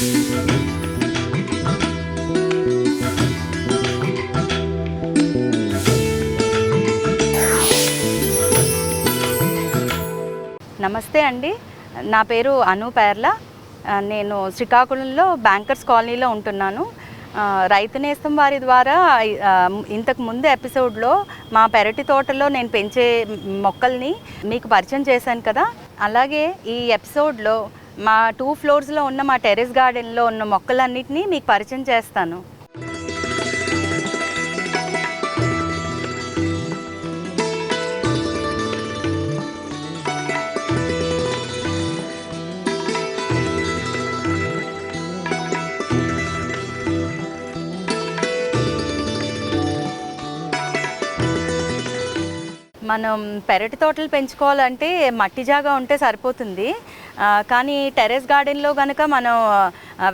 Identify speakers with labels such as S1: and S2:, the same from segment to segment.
S1: నమస్తే అండి. నా పేరు అను పేర్ల. నేను శ్రీకాకుళంలో బ్యాంకర్స్ కాలనీలో ఉంటున్నాను. రైతు నేస్తం వారి ద్వారా ఇంతకు ముందు ఎపిసోడ్లో మా పెరటి తోటలో నేను పెంచే మొక్కల్ని మీకు పరిచయం చేశాను కదా. అలాగే ఈ ఎపిసోడ్లో మా టూ ఫ్లోర్స్లో ఉన్న మా టెరెస్ గార్డెన్లో ఉన్న మొక్కలన్నిటినీ మీకు పరిచయం చేస్తాను. మనం పెరటి తోటలు పెంచుకోవాలంటే మట్టి జాగా ఉంటే సరిపోతుంది. కానీ టెరెస్ గార్డెన్లో కనుక మనం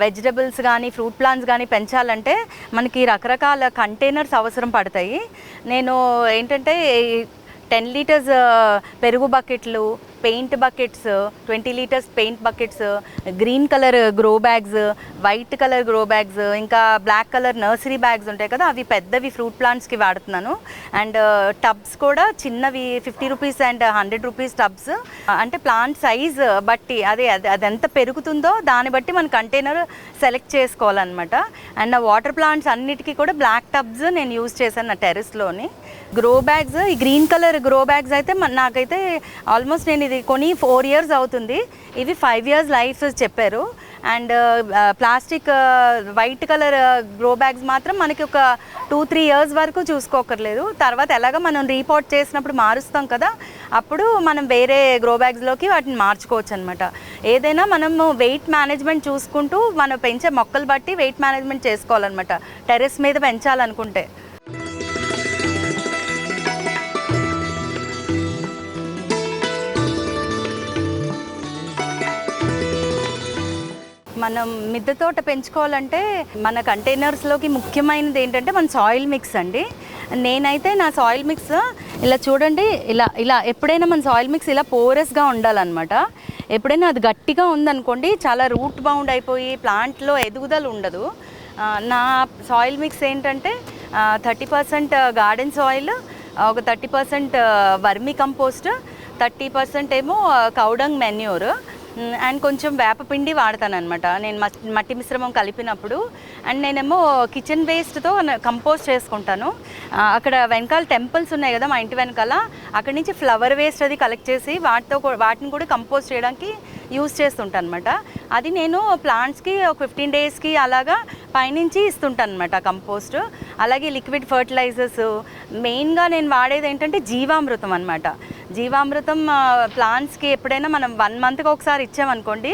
S1: వెజిటబుల్స్ కానీ ఫ్రూట్ ప్లాంట్స్ కానీ పెంచాలంటే మనకి రకరకాల కంటైనర్స్ అవసరం పడతాయి. నేను ఏంటంటే టెన్ లీటర్స్ పెరుగు బకెట్లు paint buckets twenty litres paint buckets green colour grow bags white colour grow bags ఇంకా బ్లాక్ కలర్ నర్సరీ బ్యాగ్స్ ఉంటాయి కదా అవి పెద్దవి ఫ్రూట్ ప్లాంట్స్కి వాడుతున్నాను. అండ్ టబ్స్ కూడా చిన్నవి fifty rupees and hundred rupees tubs. అంటే ప్లాంట్ సైజ్ బట్టి అదే అది అది ఎంత పెరుగుతుందో దాన్ని బట్టి మన కంటైనర్ సెలెక్ట్ చేసుకోవాలన్నమాట. అండ్ నా వాటర్ ప్లాంట్స్ అన్నిటికీ కూడా బ్లాక్ టబ్స్ నేను యూజ్ చేశాను నా టెరెస్లోని గ్రో బ్యాగ్స్ ఈ గ్రీన్ కలర్ గ్రో బ్యాగ్స్ అయితే నాకైతే ఆల్మోస్ట్ నేను ఇది కొని ఫోర్ ఇయర్స్ అవుతుంది. ఇవి ఫైవ్ ఇయర్స్ లైఫ్ చెప్పారు. And plastic white colour grow bags మాత్రం మనకి ఒక టూ త్రీ ఇయర్స్ వరకు చూసుకోకర్లేదు. తర్వాత ఎలాగ మనం రీపోర్ట్ చేసినప్పుడు మారుస్తాం కదా అప్పుడు మనం వేరే గ్రో బ్యాగ్స్లోకి వాటిని మార్చుకోవచ్చు అనమాట ఏదైనా మనము వెయిట్ మేనేజ్మెంట్ చూసుకుంటూ మనం పెంచే మొక్కలు బట్టి వెయిట్ మేనేజ్మెంట్ చేసుకోవాలన్నమాట. టెర్రస్ మీద పెంచాలనుకుంటే. మనం మిద్దె తోట పెంచుకోవాలంటే మన కంటైనర్స్లోకి ముఖ్యమైనది ఏంటంటే మన సాయిల్ మిక్స్ అండి. నేనైతే నా సాయిల్ మిక్స్ ఇలా చూడండి ఇలా ఇలా ఎప్పుడైనా మన సాయిల్ మిక్స్ ఇలా పోరస్గా ఉండాలన్నమాట. ఎప్పుడైనా అది గట్టిగా ఉందనుకోండి చాలా రూట్ బౌండ్ అయిపోయి ప్లాంట్లో ఎదుగుదల ఉండదు. నా సాయిల్ మిక్స్ ఏంటంటే థర్టీ పర్సెంట్ గార్డెన్ సాయిల్ ఒక thirty percent vermi compost thirty percent ఏమో కౌడంగ్ మెన్యూర్ అండ్ కొంచెం వేపపిండి వాడతాను అనమాట నేను మట్టి మిశ్రమం కలిపినప్పుడు అండ్ నేనేమో కిచెన్ వేస్ట్తో కంపోస్ట్ చేసుకుంటాను. అక్కడ వెనకాల టెంపుల్స్ ఉన్నాయి కదా మా ఇంటి వెనకాల. అక్కడ నుంచి ఫ్లవర్ వేస్ట్ అది కలెక్ట్ చేసి వాటితో వాటిని కూడా కంపోస్ట్ చేయడానికి యూస్ చేస్తుంటాను అనమాట అది నేను ప్లాంట్స్కి ఒక ఫిఫ్టీన్ డేస్కి అలాగా పైనుంచి ఇస్తుంటాను అనమాట కంపోస్ట్. అలాగే లిక్విడ్ ఫర్టిలైజర్స్. మెయిన్గా నేను వాడేది ఏంటంటే జీవామృతం అనమాట జీవామృతం ప్లాంట్స్కి ఎప్పుడైనా మనం వన్ మంత్కి ఒకసారి ఇచ్చామనుకోండి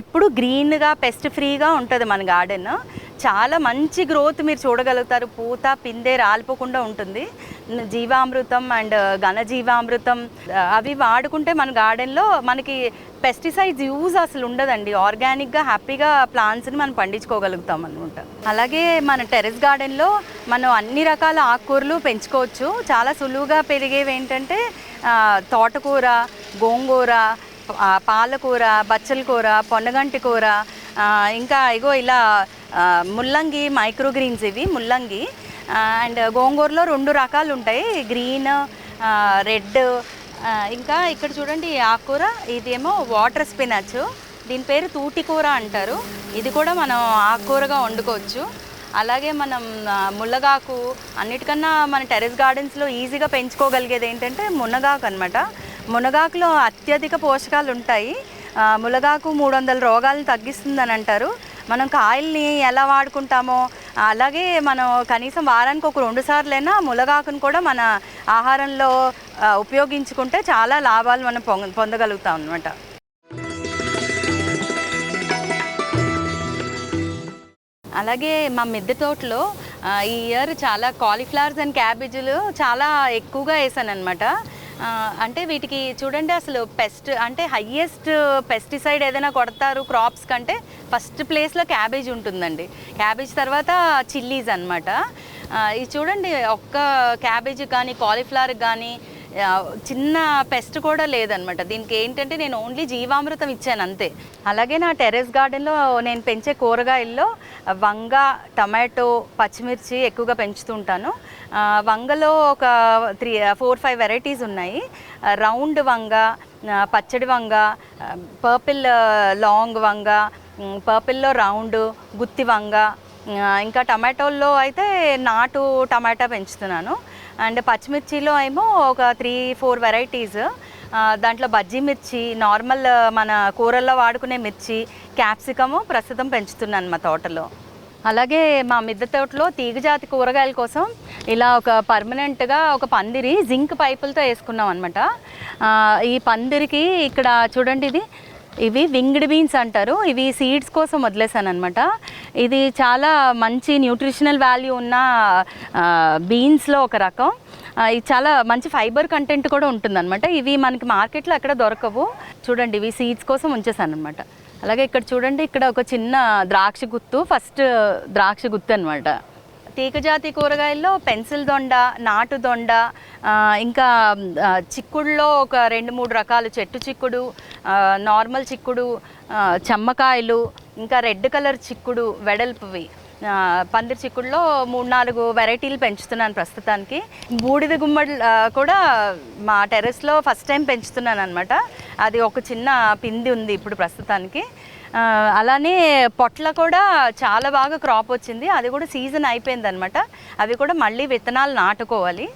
S1: ఎప్పుడు గ్రీన్గా పెస్ట్ ఫ్రీగా ఉంటుంది మన గార్డెన్. చాలా మంచి గ్రోత్ మీరు చూడగలుగుతారు. పూత పిందె రాలిపోకుండా ఉంటుంది. జీవామృతం అండ్ ఘనజీవామృతం అవి వాడుకుంటే మన గార్డెన్లో మనకి పెస్టిసైడ్స్ యూజ్ అసలు ఉండదండి. ఆర్గానిక్గా హ్యాపీగా ప్లాంట్స్ని మనం పండించుకోగలుగుతాం అనమాట అలాగే మన టెరెస్ గార్డెన్లో మనం అన్ని రకాల ఆకుకూరలు పెంచుకోవచ్చు. చాలా సులువుగా పెరిగేవి ఏంటంటే తోటకూర గోంగూర పాలకూర బచ్చల కూర పొన్నగంటి కూర ఇంకా ఇగో ఇలా ముల్లంగి మైక్రో గ్రీన్స్ ఇవి ముల్లంగి అండ్ గోంగూరలో రెండు రకాలు ఉంటాయి గ్రీన్ రెడ్ ఇంకా ఇక్కడ చూడండి ఆకుకూర ఇదేమో వాటర్ స్పినచ్ దీని పేరు తూటి కూర అంటారు. ఇది కూడా మనం ఆకుకూరగా వండుకోవచ్చు. అలాగే మనం ఆ, ముల్లగాకు అన్నిటికన్నా మన టెరెస్ గార్డెన్స్లో ఈజీగా పెంచుకోగలిగేది ఏంటంటే మునగాకు అనమాట మునగాకులో అత్యధిక పోషకాలు ఉంటాయి. ములగాకు మూడు వందల రోగాలను తగ్గిస్తుందని అంటారు. మనం కాయల్ని ఎలా వాడుకుంటామో అలాగే మనం కనీసం వారానికి ఒక రెండు సార్లైనా ములగాకును కూడా మన ఆహారంలో ఉపయోగించుకుంటే చాలా లాభాలు మనం పొంద పొందగలుగుతాం అనమాట అలాగే మా మిద్దె తోటలో ఈ ఇయర్ చాలా కాలీఫ్లవర్స్ అండ్ క్యాబేజీలు చాలా ఎక్కువగా వేసాను అనమాట అంటే వీటికి చూడండి అసలు పెస్ట్ అంటే హయ్యెస్ట్ పెస్టిసైడ్ ఏదైనా కొడతారు క్రాప్స్ కంటే ఫస్ట్ ప్లేస్లో క్యాబేజ్ ఉంటుందండి. క్యాబేజ్ తర్వాత చిల్లీస్ అనమాట ఇది చూడండి ఒక్క క్యాబేజ్ కానీ కాలీఫ్లవర్ కానీ చిన్న పెస్ట్ కూడా లేదనమాట దీనికి ఏంటంటే నేను ఓన్లీ జీవామృతం ఇచ్చాను అంతే. అలాగే నా టెర్రస్ గార్డెన్లో నేను పెంచే కూరగాయల్లో వంగ టమాటో పచ్చిమిర్చి ఎక్కువగా పెంచుతుంటాను. వంగలో ఒక త్రీ ఫోర్ ఫైవ్ వెరైటీస్ ఉన్నాయి. రౌండ్ వంగ పచ్చడి వంగ పర్పిల్ లాంగ్ వంగ పర్పిల్లో రౌండ్ గుత్తి వంగ ఇంకా టమాటోల్లో అయితే నాటు టమాటా పెంచుతున్నాను. అండ్ పచ్చిమిర్చిలో ఏమో ఒక త్రీ ఫోర్ వెరైటీస్. దాంట్లో బజ్జీ మిర్చి నార్మల్ మన కూరల్లో వాడుకునే మిర్చి క్యాప్సికము ప్రస్తుతం పెంచుతున్నాను మా తోటలో. అలాగే మా మిద్దె తోటలో తీగజాతి కూరగాయల కోసం ఇలా ఒక పర్మనెంట్గా ఒక పందిరి జింక్ పైపులతో వేసుకున్నాం అనమాట ఈ పందిరికి ఇక్కడ చూడండి ఇది. ఇవి వింగ్డ్ బీన్స్ అంటారు. ఇవి సీడ్స్ కోసం వదిలేసాను అనమాట ఇది చాలా మంచి న్యూట్రిషనల్ వాల్యూ ఉన్న బీన్స్లో ఒక రకం. ఇది చాలా మంచి ఫైబర్ కంటెంట్ కూడా ఉంటుందన్నమాట. ఇవి మనకి మార్కెట్లో ఎక్కడ దొరకవు. చూడండి ఇవి సీడ్స్ కోసం ఉంచేసాను అనమాట అలాగే ఇక్కడ చూడండి ఇక్కడ ఒక చిన్న ద్రాక్ష గుత్తు ఫస్ట్ ద్రాక్ష గుత్తు అనమాట తీగజాతి కూరగాయల్లో పెన్సిల్ దొండ నాటు దొండ ఇంకా చిక్కుడులో ఒక రెండు మూడు రకాలు చెట్టు చిక్కుడు నార్మల్ చిక్కుడు చెమ్మకాయలు ఇంకా రెడ్ కలర్ చిక్కుడు వెడల్పువి. పందిరి చిక్కుడులో మూడు నాలుగు వెరైటీలు పెంచుతున్నాను ప్రస్తుతానికి. బూడిద గుమ్మడి కూడా మా టెర్రస్లో ఫస్ట్ టైం పెంచుతున్నాను అనమాట అది ఒక చిన్న పిండి ఉంది ఇప్పుడు ప్రస్తుతానికి. అలానే పొట్ల కూడా చాలా బాగా క్రాప్ వచ్చింది. అది కూడా సీజన్ అయిపోయింది అనమాట అవి కూడా మళ్ళీ విత్తనాలు నాటుకోవాలి.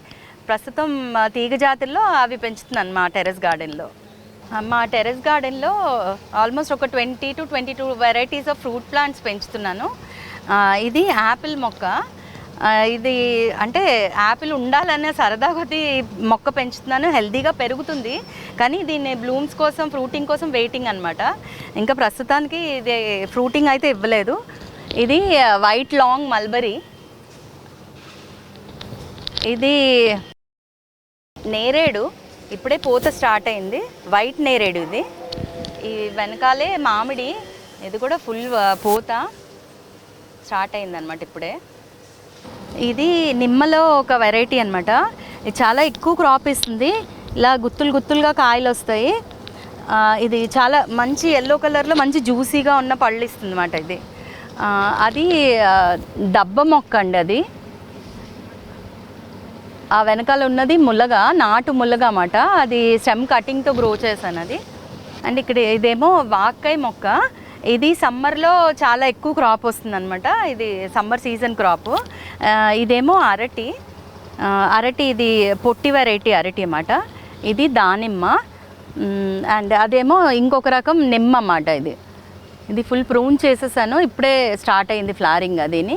S1: ప్రస్తుతం తీగ జాతుల్లో అవి పెంచుతున్నాను మా టెర్రస్ గార్డెన్లో. మా టెర్రస్ గార్డెన్లో ఆల్మోస్ట్ ఒక twenty two twenty two varieties of fruit plants పెంచుతున్నాను. ఇది యాపిల్ మొక్క. ఇది అంటే యాపిల్ ఉండాలనే సరదా కొద్ది మొక్క పెంచుతున్నాను. హెల్దీగా పెరుగుతుంది. కానీ దీన్ని బ్లూమ్స్ కోసం ఫ్రూటింగ్ కోసం వెయిటింగ్ అనమాట ఇంకా ప్రస్తుతానికి ఇది ఫ్రూటింగ్ అయితే ఇవ్వలేదు. ఇది వైట్ లాంగ్ మల్బరీ. ఇది నేరేడు. ఇప్పుడే పూత స్టార్ట్ అయింది. వైట్ నేరేడు ఇది. ఈ వెనకాలే మామిడి ఇది కూడా ఫుల్ పూత స్టార్ట్ అయింది అనమాట ఇప్పుడే. ఇది నిమ్మలో ఒక వెరైటీ అనమాట ఇది చాలా ఎక్కువ క్రాప్ ఇస్తుంది. ఇలా గుత్తులు గుత్తులుగా కాయలు వస్తాయి. ఇది చాలా మంచి ఎల్లో కలర్లో మంచి జ్యూసీగా ఉన్న పళ్ళు ఇస్తుంది అనమాట ఇది అది దబ్బ మొక్క అండి అది. ఆ వెనకాల ఉన్నది ముల్లగ నాటు ముల్లగ అన్నమాట. అది స్టెమ్ కటింగ్తో గ్రో చేశాను అది. అండ్ ఇక్కడ ఇదేమో వాక్కాయ మొక్క. ఇది సమ్మర్లో చాలా ఎక్కువ క్రాప్ వస్తుంది అనమాట ఇది సమ్మర్ సీజన్ క్రాప్ ఇదేమో అరటి. అరటి ఇది పొట్టి వెరైటీ అరటి అన్నమాట. ఇది దానిమ్మ. అండ్ అదేమో ఇంకొక రకం నిమ్మ అన్నమాట ఇది. ఇది ఫుల్ ప్రూన్ చేసేసాను. ఇప్పుడే స్టార్ట్ అయింది ఫ్లారింగ్ అదిని.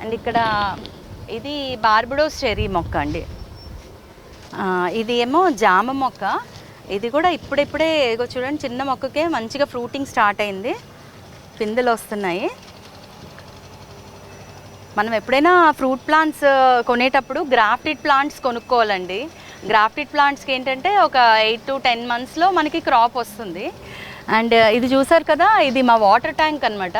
S1: అండ్ ఇక్కడ ఇది బార్బడోస్ చెరీ మొక్క అండి. ఇది ఏమో జామ మొక్క. ఇది కూడా ఇప్పుడిప్పుడే ఏదో చూడండి చిన్న మొక్కకే మంచిగా ఫ్రూటింగ్ స్టార్ట్ అయింది. పిందెలు వస్తున్నాయి. మనం ఎప్పుడైనా ఫ్రూట్ ప్లాంట్స్ కొనేటప్పుడు గ్రాఫ్టెడ్ ప్లాంట్స్ కొనుక్కోవాలండి. గ్రాఫ్టెడ్ ప్లాంట్స్కి ఏంటంటే ఒక ఎయిట్ టు టెన్ మంత్స్లో మనకి క్రాప్ వస్తుంది. అండ్ ఇది చూసారు కదా ఇది మా వాటర్ ట్యాంక్ అనమాట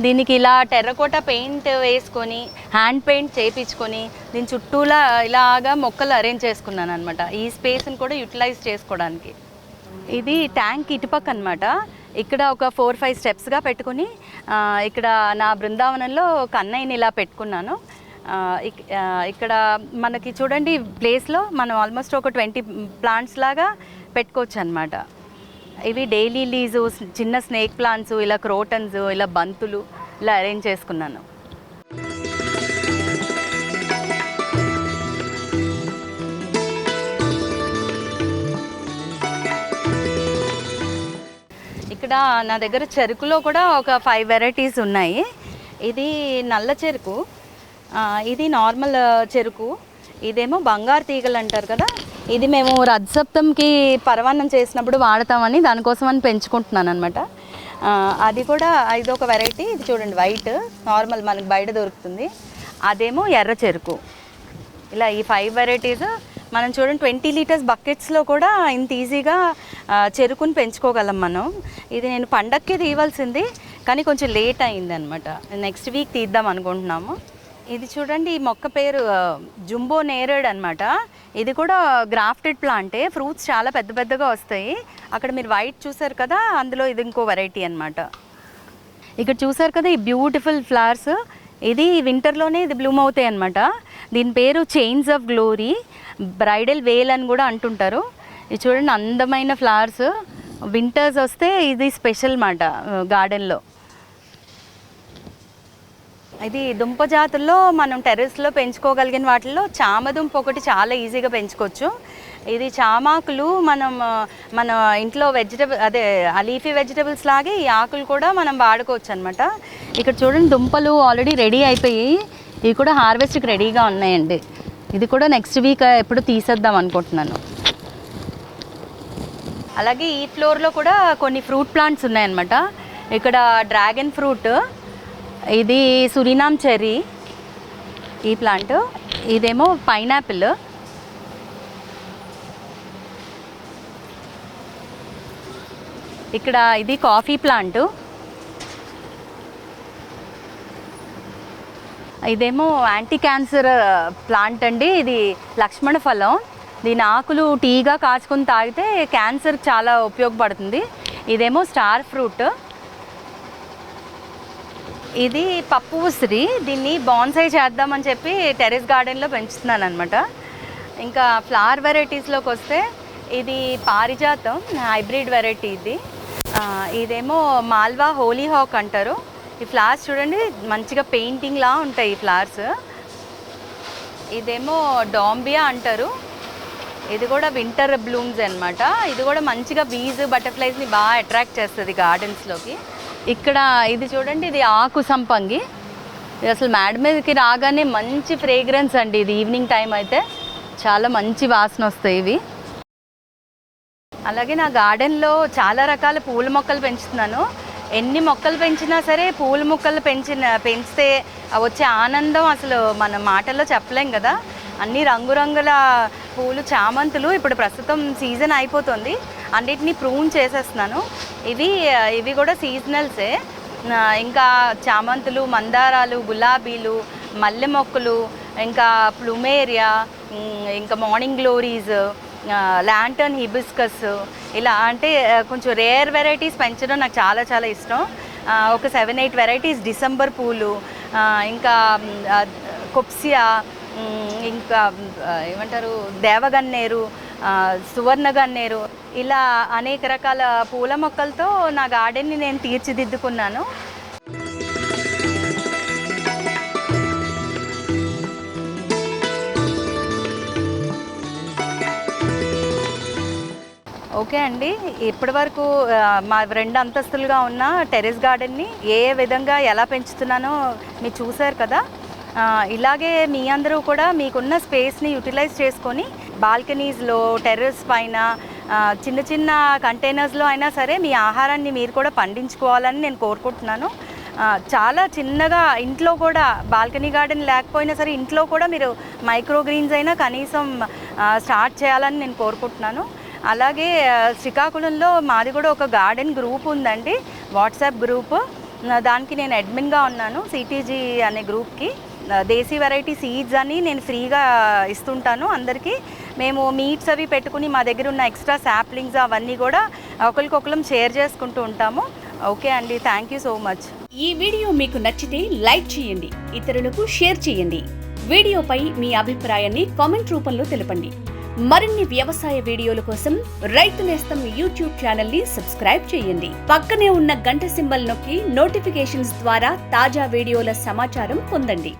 S1: దీనికి ఇలా టెర్రకోట పెయింట్ వేసుకొని హ్యాండ్ పెయింట్ చేయించుకొని దీని చుట్టూలా ఇలాగా మొక్కలు అరేంజ్ చేసుకున్నాను అనమాట ఈ స్పేస్ని కూడా యూటిలైజ్ చేసుకోవడానికి. ఇది ట్యాంక్ ఇటుపక్క అనమాట ఇక్కడ ఒక ఫోర్ ఫైవ్ స్టెప్స్గా పెట్టుకుని ఇక్కడ నా బృందావనంలో కన్నయ్యని ఇలా పెట్టుకున్నాను. ఇక్- ఇక్కడ మనకి చూడండి ప్లేస్లో మనం ఆల్మోస్ట్ ఒక ట్వంటీ ప్లాంట్స్ లాగా పెట్టుకోవచ్చు అనమాట ఇవి డైలీ లీజు చిన్న స్నేక్ ప్లాంట్స్ ఇలా క్రోటన్స్ ఇలా బంతులు ఇలా అరేంజ్ చేసుకున్నాను. ఇక్కడ నా దగ్గర చెరుకులో కూడా ఒక ఫైవ్ వెరైటీస్ ఉన్నాయి. ఇది నల్ల చెరుకు ఇది నార్మల్ చెరుకు ఇదేమో బంగారు తీగలు అంటారు కదా ఇది మేము రథసప్తంకి పరవాన్నం చేసినప్పుడు వాడతామని దానికోసం అని పెంచుకుంటున్నాను అనమాట అది కూడా ఇది ఒక వెరైటీ. ఇది చూడండి వైట్. నార్మల్ మనకి బయట దొరుకుతుంది. అదేమో ఎర్ర చెరుకు. ఇలా ఈ ఫైవ్ వెరైటీస్ మనం చూడండి ట్వంటీ లీటర్స్ బకెట్స్లో కూడా ఇంత ఈజీగా చెరుకుని పెంచుకోగలం మనం. ఇది నేను పండక్కి తీయవలసింది కానీ కొంచెం లేట్ అయింది అనమాట నెక్స్ట్ వీక్ తీద్దాం అనుకుంటున్నాము. ఇది చూడండి ఈ మొక్క పేరు జుంబో నేరేడ్ అనమాట ఇది కూడా గ్రాఫ్టెడ్ ప్లాంటే ఫ్రూట్స్ చాలా పెద్ద పెద్దగా వస్తాయి. అక్కడ మీరు వైట్ చూసారు కదా అందులో ఇది ఇంకో వెరైటీ అనమాట ఇక్కడ చూసారు కదా ఈ బ్యూటిఫుల్ ఫ్లవర్స్. ఇది వింటర్లోనే ఇది బ్లూమ్ అవుతాయి అనమాట దీని పేరు chains of glory bridal veil అని కూడా అంటుంటారు. ఇది చూడండి అందమైన ఫ్లవర్స్. వింటర్స్ వస్తే ఇది స్పెషల్ మాట గార్డెన్లో. ఇది దుంప జాతుల్లో మనం టెర్రస్లో పెంచుకోగలిగిన వాటిల్లో చామదుంప ఒకటి చాలా ఈజీగా పెంచుకోవచ్చు. ఇది చామాకులు మనం మన ఇంట్లో వెజిటబుల్ అదే లీఫీ వెజిటబుల్స్ లాగే ఈ ఆకులు కూడా మనం వాడుకోవచ్చు అనమాట ఇక్కడ చూడండి దుంపలు ఆల్రెడీ రెడీ అయిపోయి ఇవి కూడా హార్వెస్ట్కి రెడీగా ఉన్నాయండి. ఇది కూడా నెక్స్ట్ వీక్ ఎప్పుడు తీసేద్దాం అనుకుంటున్నాను. అలాగే ఈ ఫ్లోర్లో కూడా కొన్ని ఫ్రూట్ ప్లాంట్స్ ఉన్నాయన్నమాట. ఇక్కడ డ్రాగన్ ఫ్రూట్ ఇది సురినామ్ చెర్రీ ఈ ప్లాంట్. ఇదేమో పైనాపిల్. ఇక్కడ ఇది కాఫీ ప్లాంట్. ఇదేమో యాంటీ క్యాన్సర్ ప్లాంట్ అండి. ఇది లక్ష్మణ ఫలం. దీని ఆకులు టీగా కాచుకొని తాగితే క్యాన్సర్ చాలా ఉపయోగపడుతుంది. ఇదేమో స్టార్ ఫ్రూట్. ఇది పప్పు ఉసిరి. దీన్ని బాన్సై చేద్దామని చెప్పి టెరెస్ గార్డెన్లో పెంచుతున్నాను అనమాట ఇంకా ఫ్లవర్ వెరైటీస్లోకి వస్తే ఇది పారిజాతం హైబ్రిడ్ వెరైటీ ఇది. ఇదేమో మాల్వా హోలీ హాక్ అంటారు. ఈ ఫ్లవర్స్ చూడండి మంచిగా పెయింటింగ్లా ఉంటాయి ఈ ఫ్లవర్స్. ఇదేమో డాంబియా అంటారు. ఇది కూడా వింటర్ బ్లూమ్స్ అనమాట ఇది కూడా మంచిగా బీజ్ బటర్ఫ్లైస్ని బాగా అట్రాక్ట్ చేస్తుంది గార్డెన్స్లోకి. ఇక్కడ ఇది చూడండి ఇది ఆకు సంపంగి. ఇది అసలు మేడ మీదకి రాగానే మంచి ఫ్రేగ్రెన్స్ అండి ఇది. ఈవినింగ్ టైం అయితే చాలా మంచి వాసన వస్తాయి ఇవి. అలాగే నా గార్డెన్లో చాలా రకాల పూల మొక్కలు పెంచుతున్నాను. ఎన్ని మొక్కలు పెంచినా సరే పూల మొక్కలు పెంచిన పెంచితే వచ్చే ఆనందం అసలు మన మాటల్లో చెప్పలేం కదా. అన్ని రంగురంగుల పూలు చామంతులు ఇప్పుడు ప్రస్తుతం సీజన్ అయిపోతుంది. అన్నిటినీ ప్రూన్ చేసేస్తున్నాను. ఇవి ఇవి కూడా సీజనల్సే. ఇంకా చామంతులు మందారాలు గులాబీలు మల్లె మొక్కలు ఇంకా ప్లుమేరియా ఇంకా మార్నింగ్ గ్లోరీస్ ల్యాంటర్న్ హిబిస్కస్ ఇలా అంటే కొంచెం రేర్ వెరైటీస్ పెంచడం నాకు చాలా చాలా ఇష్టం. ఒక సెవెన్ ఎయిట్ వెరైటీస్ డిసెంబర్ పూలు ఇంకా కొప్సియా ఇంకా ఏమంటారు దేవగన్నేరు సువర్ణగన్నేరు సువర్ణ గన్నేరు ఇలా అనేక రకాల పూల మొక్కలతో నా గార్డెన్ని నేను తీర్చిదిద్దుకున్నాను. ఓకే అండి ఇప్పటి వరకు మా రెండు అంతస్తులుగా ఉన్న టెరెస్ గార్డెన్ని ఏ విధంగా ఎలా పెంచుతున్నానో మీరు చూశారు కదా ఇలాగే మీ అందరూ కూడా మీకున్న స్పేస్ని యూటిలైజ్ చేసుకొని బాల్కనీస్లో టెర్రస్ పైన చిన్న చిన్న కంటైనర్స్లో అయినా సరే మీ ఆహారాన్ని మీరు కూడా పండించుకోవాలని నేను కోరుకుంటున్నాను. చాలా చిన్నగా ఇంట్లో కూడా బాల్కనీ గార్డెన్ లేకపోయినా సరే ఇంట్లో కూడా మీరు మైక్రో గ్రీన్స్ అయినా కనీసం స్టార్ట్ చేయాలని నేను కోరుకుంటున్నాను. అలాగే శ్రీకాకుళంలో మాది కూడా ఒక గార్డెన్ గ్రూప్ ఉందండి వాట్సాప్ గ్రూప్. దానికి నేను అడ్మిన్గా ఉన్నాను సిటీజీ అనే గ్రూప్కి. దేశీ వెరైటీ సీడ్స్ అని నేను ఫ్రీగా ఇస్తుంటాను. అందరికీ మేము మీట్స్ అవి పెట్టుకుని మా దగ్గర ఉన్న ఎక్స్ట్రా శాప్లింగ్స్ అవన్నీ కూడా ఒకరికొకరం షేర్ చేసుకుంటూ ఉంటాము. ఓకే అండి థ్యాంక్ యూ సో మచ్
S2: ఈ వీడియో మీకు నచ్చితే లైక్ చేయండి ఇతరులకు షేర్ చేయండి. వీడియోపై మీ అభిప్రాయాన్ని కామెంట్ రూపంలో తెలపండి. మరిన్ని వ్యవసాయ వీడియోల కోసం రైతు నేస్తం యూట్యూబ్ ఛానల్ని సబ్స్క్రైబ్ చేయండి. పక్కనే ఉన్న గంట సింబల్ నొక్కి నోటిఫికేషన్స్ ద్వారా తాజా వీడియోల సమాచారం పొందండి.